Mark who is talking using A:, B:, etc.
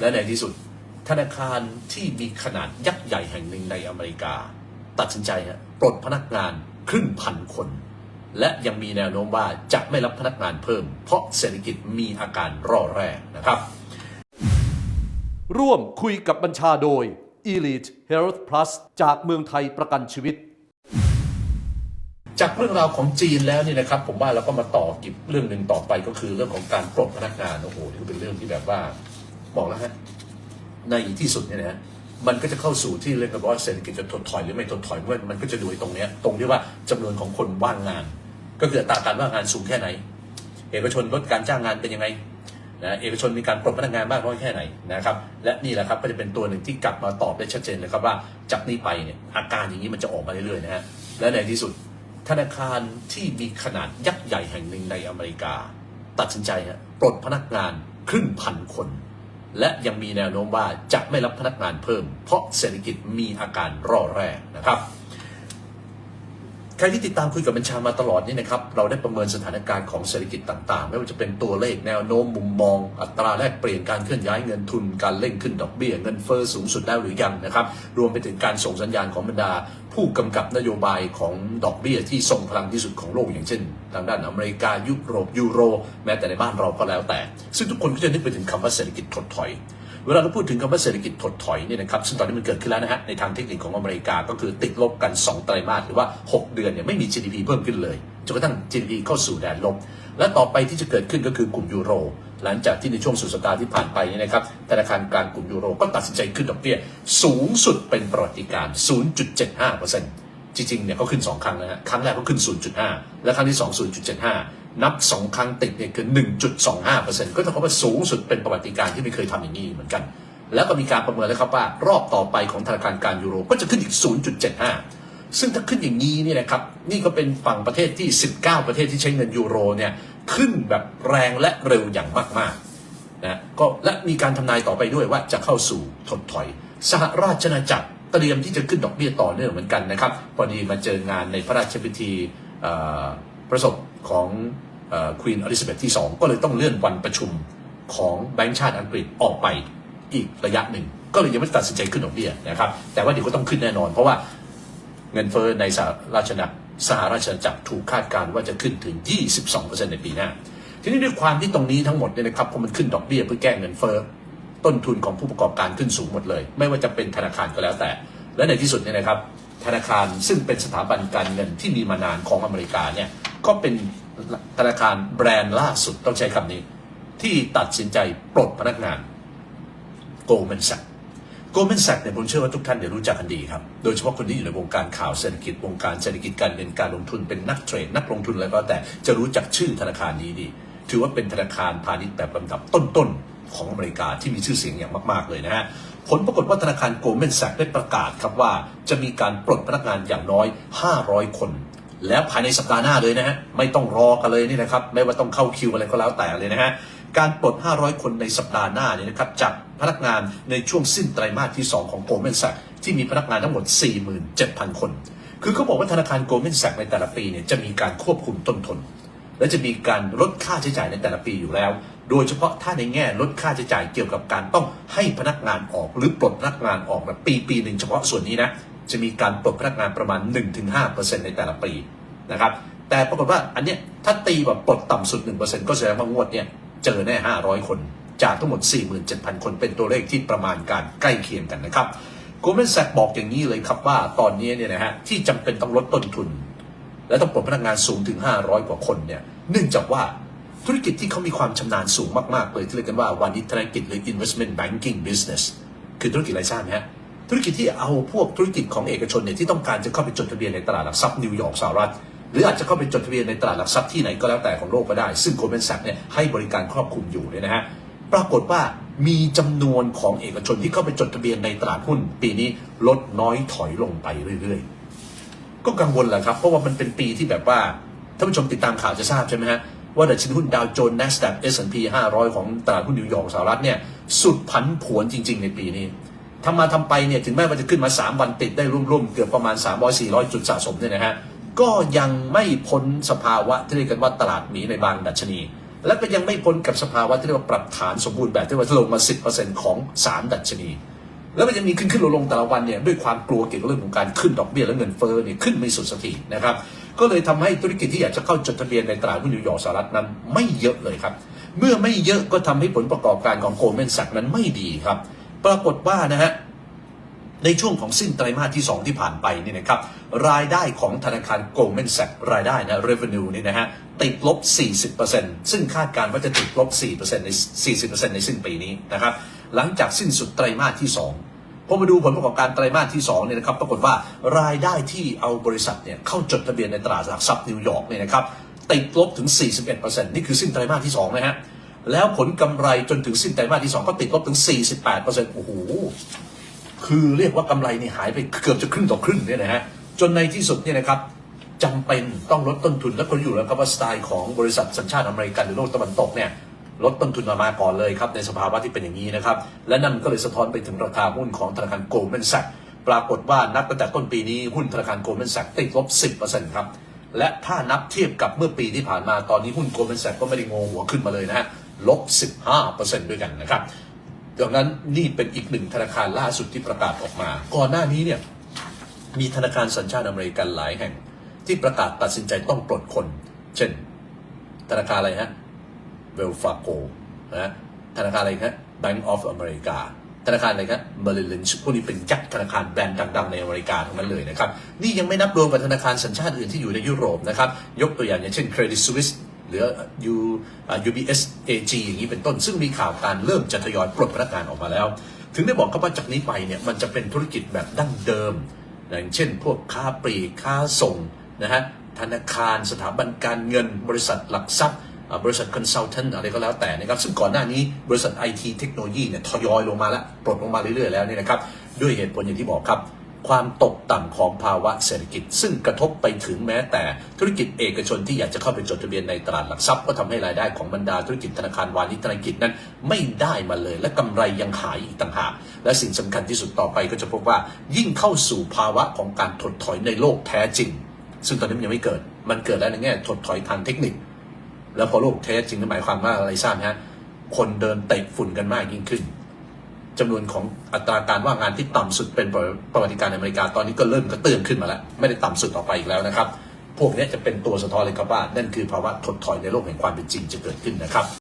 A: และในที่สุด ธนาคารที่มีขนาดยักษ์ใหญ่แห่งหนึ่งในอเมริกา ตัดสินใจฮะปลดพนักงานครึ่งพันคน และยังมีแนวโน้มว่าจะไม่รับพนักงานเพิ่ม เพราะเศรษฐกิจมีอาการร่อแร่นะครับ
B: ร่วมคุยกับบัญชาโดย Elite Health Plus จากเมืองไทยประกันชีวิต
A: จากเรื่องราวของจีนแล้วนี่นะครับ ผมว่าเราก็มาต่อกิบเรื่องหนึ่งต่อไปก็คือเรื่องของการปลดพนักงานโอ้โหนี่ก็เป็นเรื่องที่แบบว่า บอกแล้วฮะในที่สุดเนี่ยนะฮะมันก็จะเข้าสู่ที่เรื่องกันว่าเศรษฐกิจจะถดถอยหรือไม่ถดถอยเมื่อมันก็จะดูตรงเนี้ยตรงที่ว่าจำนวนของคนว่างงาน ก็คือตาการว่างงานสูงแค่ไหน เอกชนลดการจ้างงานเป็นยังไงนะเอกชนมีการปลดพนักงานมากน้อยแค่ไหนนะครับ และนี่แหละครับก็จะเป็นตัวหนึ่งที่กลับมาตอบได้ชัดเจนเลยครับว่าจากนี้ไปเนี่ยอาการอย่างนี้มันจะออกมาเรื่อยๆนะฮะและในที่สุดธนาคารที่มีขนาดยักษ์ใหญ่แห่งหนึ่งในอเมริกา ตัดสินใจฮะปลดพนักงานครึ่งพันคน และยังมีแนวโน้มว่าจะไม่รับพนักงานเพิ่ม เพราะเศรษฐกิจมีอาการร่อแร่นะครับ ใครที่ติดตามคุยกับบัญชามาตลอดนี่นะครับ เราได้ประเมินสถานการณ์ของเศรษฐกิจต่างๆ ไม่ว่าจะเป็นตัวเลขแนวโน้มมุมมอง อัตราแลกเปลี่ยนการเคลื่อนย้ายเงินทุนการเร่งขึ้นดอกเบี้ยเงินเฟ้อสูงสุดแล้วหรือยังนะครับ รวมไปถึงการส่งสัญญาณของบรรดา ผู้กำกับนโยบายของดอกเบี้ยที่ทรงพลังที่สุดของโลกอย่างเช่น ทางด้านอเมริกายุโรปยูโร แม้แต่ในบ้านเราก็แล้วแต่ ซึ่งทุกคนก็จะนึกไปถึงคำว่าเศรษฐกิจถดถอย เวลาเราพูดถึงคำว่าเศรษฐกิจถดถอยเนี่ยนะครับซึ่งตอนนี้มันเกิดขึ้นแล้วนะฮะในทางเทคนิคของอเมริกาก็คือติดลบกัน 2 ไตรมาสหรือว่า 6 เดือนเนี่ยไม่มี GDP เพิ่มขึ้นเลยจนกระทั่ง GDP เข้าสู่แดนลบ และต่อไปที่จะเกิดขึ้นก็คือกลุ่มยูโร หลังจากที่ในช่วงสุดสัปดาห์ที่ผ่านไปเนี่ยนะครับธนาคารกลางกลุ่มยูโรก็ตัดสินใจขึ้นดอกเบี้ยสูงสุดเป็นประวัติการณ์0.75%จริงๆเนี่ยเขาขึ้น 2 ครั้งนะฮะครั้งแรกเขาขึ้น 0.5 และครั้งที่ 2 0.75 นับ2ครั้งติดเนี่ยคือ 1.25%ก็เท่ากับว่าสูงสุดเป็นประวัติการที่ไม่เคยทำอย่างนี้เหมือนกัน แล้วก็มีการประเมินแล้วครับว่ารอบต่อไปของธนาคารกางยูโรก็จะขึ้นอีก 0.75 ซึ่งถ้าขึ้นอย่างนี้เนี่ยนะครับนี่ก็เป็นฝั่งประเทศที่ 19 ประเทศที่ใช้เงินยูโรเนี่ยขึ้นแบบแรงและเร็วอย่างมากๆนะก็และมีการทำนายต่อไปด้วยว่าจะเข้าสู่ถดถอย สหราชอาณาจักรเตรียมที่จะขึ้นดอกเบี้ยต่อเนื่องเหมือนกันนะครับพอดีมาเจองานในพระราชพิธีประสบ ของควีนอลิซาเบธที่ 2 ก็เลยต้องเลื่อนวันประชุมของแบงก์ชาติอังกฤษออกไปอีกระยะหนึ่ง ก็เลยยังไม่ตัดสินใจขึ้นดอกเบี้ยนะครับ แต่ว่าเดี๋ยวก็ต้องขึ้นแน่นอน เพราะว่าเงินเฟ้อในสหราชอาณาสหราชจักรถูกคาดการณ์ว่าจะขึ้นถึง 22%ในปีหน้า ทีนี้ด้วยความที่ตรงนี้ทั้งหมดเนี่ยนะครับพอมันขึ้นดอกเบี้ยเพื่อแก้เงินเฟ้อต้นทุนของผู้ประกอบการขึ้นสูงหมดเลย ไม่ว่าจะเป็นธนาคารก็แล้วแต่ และในที่สุดเนี่ยนะครับ ธนาคารซึ่งเป็นสถาบันการเงินที่มีมานานของอเมริกาเนี่ย ก็เป็นธนาคารแบรนด์ล่าสุดต้องใช้คำนี้ ที่ตัดสินใจปลดพนักงาน Goldman Sachs Goldman Sachs เนี่ยผมเชื่อว่าทุกท่านเดี๋ยวรู้จักกันดีครับ โดยเฉพาะคนที่อยู่ในวงการข่าวเศรษฐกิจวงการเศรษฐกิจการเงินการลงทุนเป็นนักเทรดนักลงทุนอะไรก็แต่จะรู้จักชื่อธนาคารนี้ดี ถือว่าเป็นธนาคารพาณิชย์แบบลำดับต้นๆของอเมริกาที่มีชื่อเสียงอย่างมากๆเลยนะฮะผลปรากฏว่าธนาคาร Goldman Sachs ได้ประกาศครับว่าจะมีการปลดพนักงานอย่างน้อย 500 คน แล้วภายในสัปดาห์หน้าเลยนะฮะไม่ต้องรอกันเลยนี่นะครับ ไม่ว่าต้องเข้าคิวอะไรก็แล้วแต่เลยนะฮะการปลด 500 คนในสัปดาห์หน้าเนี่ยนะครับจากพนักงานในช่วงสิ้นไตรมาสที่ 2 ของ Goldman Sachs ที่มีพนักงานทั้งหมด 47,000 คน คือเขาบอกว่าธนาคาร Goldman Sachs ในแต่ละปีเนี่ยจะมีการควบคุมต้นทุนและจะมีการลดค่าใช้จ่ายในแต่ละปีอยู่แล้ว โดยเฉพาะถ้าในแง่ลดค่าใช้จ่ายเกี่ยวกับการต้องให้พนักงานออกหรือปลดพนักงานออกนะปีปีหนึ่งเฉพาะส่วนนี้นะ จะมีการปลดพนักงานประมาณ 1-5%ในแต่ละปีนะครับแต่ปรากฏว่าอันเนี้ยถ้าตีแบบปลดต่ำสุด 1%ก็แสดงว่างวดเนี่ยเจอแน่ 500 คน จากทั้งหมด 47,000 คนเป็นตัวเลขที่ประมาณการใกล้เคียงกันนะครับโกลเมนแซกบอกอย่างนี้เลยครับว่าตอนนี้เนี่ยนะฮะที่จำเป็นต้องลดต้นทุน และต้องปลดพนักงานสูงถึง 500 กว่าคนเนี่ยเนื่องจากว่าธุรกิจที่เขามีความชำนาญสูงมาก ๆ เลยที่เรียกกันว่าวานิชธุรกิจหรือ investment banking business คือธุรกิจอะไรทราบไหมฮะ ธุรกิจที่เอาพวกธุรกิจของเอกชนเนี่ยที่ต้องการจะเข้าไปจดทะเบียนในตลาดหลักทรัพย์นิวยอร์กสหรัฐหรืออาจจะเข้าไปจดทะเบียนในตลาดหลักทรัพย์ที่ไหนก็แล้วแต่ของโลกก็ได้ ซึ่งโกลเมนแซกเนี่ยให้บริการครอบคลุมอยู่เนี่ยนะฮะปรากฏว่ามีจำนวนของเอกชนที่เข้าไปจดทะเบียนในตลาดหุ้น ปีนี้ลดน้อยถอยลงไปเรื่อยๆ ก็กังวลแหละครับ เพราะว่ามันเป็นปีที่แบบว่าท่านผู้ชมติดตามข่าวจะทราบใช่ไหมฮะว่าดัชนีหุ้นดาวโจนส์ NASDAQ S&P 500 ของตลาดหุ้นนิวยอร์กสหรัฐเนี่ยสุดผันผวนจริง ๆ ในปีนี้ ทำมาทำไปเนี่ยถึงแม้ว่าจะขึ้นมา 3 วันติดได้ร่วมๆ เกือบประมาณ 300-400 จุดสะสมเนี่ยนะฮะก็ยังไม่พ้นสภาวะที่เรียกกันว่าตลาดหมีในบางดัชนี และก็ยังไม่พ้นกับสภาวะที่เรียกว่าปรับฐานสมบูรณ์แบบที่ว่าลงมา 10%ของสามดัชนี แล้วมันยังมีขึ้นขึ้นลงลงแต่ละวันเนี่ยด้วยความกลัวเกี่ยวกับเรื่องของการขึ้นดอกเบี้ยและเงินเฟ้อเนี่ยขึ้นไม่สุดสักทีนะครับก็เลยทำให้ธุรกิจที่อยากจะเข้าจดทะเบียนในตลาดหุ้นนิวยอร์กสหรัฐนั้นไม่เยอะเลยครับเมื่อไม่เยอะก็ทำให้ผลประกอบการของโกลแมนแซกนั้นไม่ดีครับ ปรากฏว่านะฮะในช่วงของสิ้นไตรมาสที่ 2 ที่ผ่านไปนี่นะครับรายได้ของธนาคาร Goldman Sachs รายได้นะ revenue นี่นะฮะติดลบ 40%ซึ่งคาดการณ์ว่าจะติดลบ 4%ใน 40%ในสิ้นปีนี้นะครับหลังจากสิ้นสุดไตรมาสที่ 2พอมาดูผลประกอบการไตรมาสที่2เนี่ยนะครับปรากฏว่ารายได้ที่เอาบริษัทเนี่ยเข้าจดทะเบียนในตลาดหลักทรัพย์นิวยอร์กเนี่ยนะครับติดลบถึง 41%นี่คือสิ้นไตรมาสที่2นะฮะ แล้วผลกำไรจนถึงสิ้นไตรมาสที่ 2 ก็ติดลบถึง 48%โอ้โห คือเรียกว่ากำไรนี่หายไปเกือบจะครึ่งต่อครึ่งเนี่ยนะฮะ จนในที่สุดเนี่ยนะครับจำเป็นต้องลดต้นทุนและคนอยู่แล้วครับว่าสไตล์ของบริษัทสัญชาติอเมริกันหรือโลกตะวันตกเนี่ยลดต้นทุนมามาก่อนเลยครับในสภาวะที่เป็นอย่างนี้นะครับ และนั่นก็เลยสะท้อนไปถึงราคาหุ้นของธนาคารโกลแมนแซกปรากฏว่านับตั้งแต่ต้นปีนี้หุ้นธนาคารโกลแมนแซกติดลบ 10%ครับและถ้านับเทียบกับเมื่อปีที่ผ่านมาตอนนี้หุ้นโกลแมนแซกก็ไม่ได้งงหัวขึ้นมาเลยนะฮะ ลบ 15%ด้วยกันนะครับ ดังนั้นนี่เป็นอีกหนึ่งธนาคารล่าสุดที่ประกาศออกมา ก่อนหน้านี้เนี่ยมีธนาคารสัญชาติอเมริกันหลายแห่ง ที่ประกาศตัดสินใจต้องปลดคน เช่น ธนาคารอะไรฮะเวลฟาโกนะธนาคารอะไรฮะ Bank of America ธนาคารอะไรครับเมริลินพวกนี้เป็นยักษ์ธนาคารแบรนด์ดังๆในอเมริกาทั้งนั้นเลยนะครับ นี่ยังไม่นับรวมกับธนาคารสัญชาติอื่นที่อยู่ในยุโรปนะครับ ยกตัวอย่างอย่างเช่น Credit Suisse หรือ U อ่า UBS AG อย่างนี้เป็นต้น ซึ่งมีข่าวการเริ่มจะทยอยปลดพนักงานออกมาแล้ว ถึงได้บอกครับว่าจากนี้ไปเนี่ยมันจะเป็นธุรกิจแบบดั้งเดิม อย่างเช่น พวกค้าปลีกค้าส่งนะฮะธนาคารสถาบันการเงิน บริษัทหลักทรัพย์บริษัทคอนซัลแทนอะไรก็แล้วแต่นะครับ ซึ่งก่อนหน้านี้บริษัทไอทีเทคโนโลยีเนี่ยทยอยลงมาแล้ว ปลดลงมาเรื่อยๆแล้วเนี่ยนะครับ ด้วยเหตุผลอย่างที่บอกครับ ความตกต่ำของภาวะเศรษฐกิจ ซึ่งกระทบไปถึงแม้แต่ธุรกิจเอกชนที่อยากจะเข้าไปจดทะเบียนในตลาดหลักทรัพย์ก็ทำให้รายได้ของบรรดาธุรกิจธนาคารวานิชธนกิจนั้นไม่ได้มาเลย และกำไรยังหายอีกต่างหากและสิ่งสำคัญที่สุดต่อไปก็จะพบว่า ยิ่งเข้าสู่ภาวะของการถดถอยในโลกแท้จริง ซึ่งตอนนี้มันยังไม่เกิด มันเกิดแล้วในแง่ถดถอยทางเทคนิค แล้วพอโลกแท้จริงนั่นหมายความว่าอะไรทราบไหมฮะคนเดินเตะฝุ่นกันมากยิ่งขึ้น จำนวนของอัตราการว่างงานที่ต่ำสุดเป็นประวัติการณ์อเมริกาตอนนี้ก็เริ่มกระเตื้องขึ้นมาแล้ว ไม่ได้ต่ำสุดต่อไปอีกแล้วนะครับ พวกนี้จะเป็นตัวสะท้อนเลยครับว่า นั่นคือภาวะถดถอยในโลกแห่งความเป็นจริงจะเกิดขึ้นนะครับ